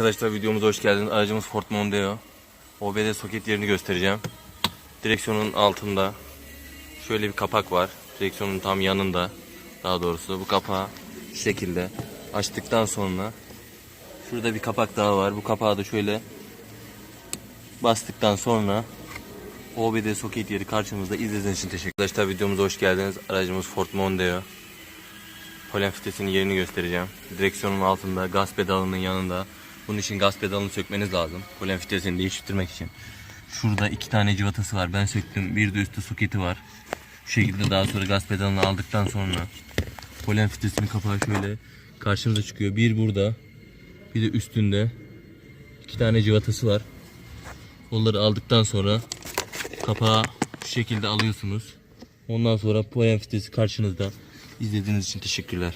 Arkadaşlar videomuza hoş geldiniz. Aracımız Ford Mondeo. OBD soket yerini göstereceğim. Direksiyonun altında şöyle bir kapak var. Direksiyonun tam yanında daha doğrusu bu kapağı şu şekilde açtıktan sonra şurada bir kapak daha var. Bu kapağı da şöyle bastıktan sonra OBD soket yeri karşımızda. İzlediğiniz için teşekkür ederim. Arkadaşlar videomuza hoş geldiniz. Aracımız Ford Mondeo. Polen fitesinin yerini göstereceğim. Direksiyonun altında, gaz pedalının yanında. Bunun için gaz pedalını sökmeniz lazım. Polen fitesini değiştirmek için. Şurada iki tane civatası var. Ben söktüm. Bir de üstte soketi var. Şu şekilde daha sonra gaz pedalını aldıktan sonra polen fitesinin kapağı şöyle karşımıza çıkıyor. Bir burada. Bir de üstünde. iki tane civatası var. Onları aldıktan sonra kapağı şu şekilde alıyorsunuz. Ondan sonra polen fitesi karşınızda. İzlediğiniz için teşekkürler.